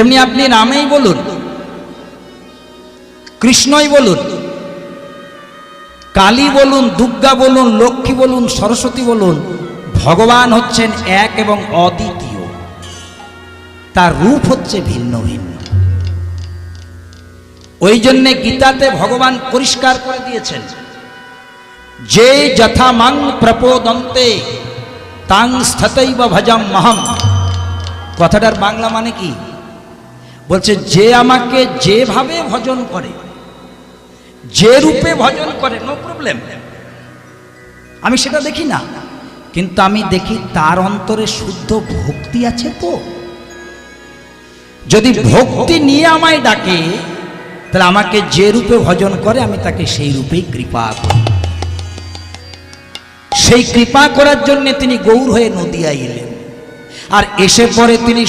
তেমনি আপনি নামেই বলুন, কৃষ্ণই বলুন, কালী বলুন, দুর্গা বলুন, লক্ষ্মী বলুন, সরস্বতী বলুন, ভগবান হচ্ছেন এক এবং অদ্বিতীয়। তার রূপ হচ্ছে ভিন্ন ভিন্ন। ওই জন্যে গীতাতে ভগবান পরিষ্কার করে দিয়েছেন, যে যথা মাং প্রপোদন্তে তাং স্থতৈব ভজম মহম। কথাটার বাংলা মানে কি? বলছে যে আমাকে যেভাবে ভজন করে যে রূপে ভজন করে নো প্রবলেম আমি সেটা দেখি না কিন্তু আমি দেখি তার অন্তরে শুদ্ধ ভক্তি আছে তো। যদি ভক্তি নিয়ে আমায় ডাকে তাহলে আমাকে যে রূপে ভজন করে আমি তাকে সেই রূপেই কৃপা করি। সেই কৃপা করার জন্য তিনি গৌর হয়ে নদিয়া এলেন। আর এসে পরে তিনি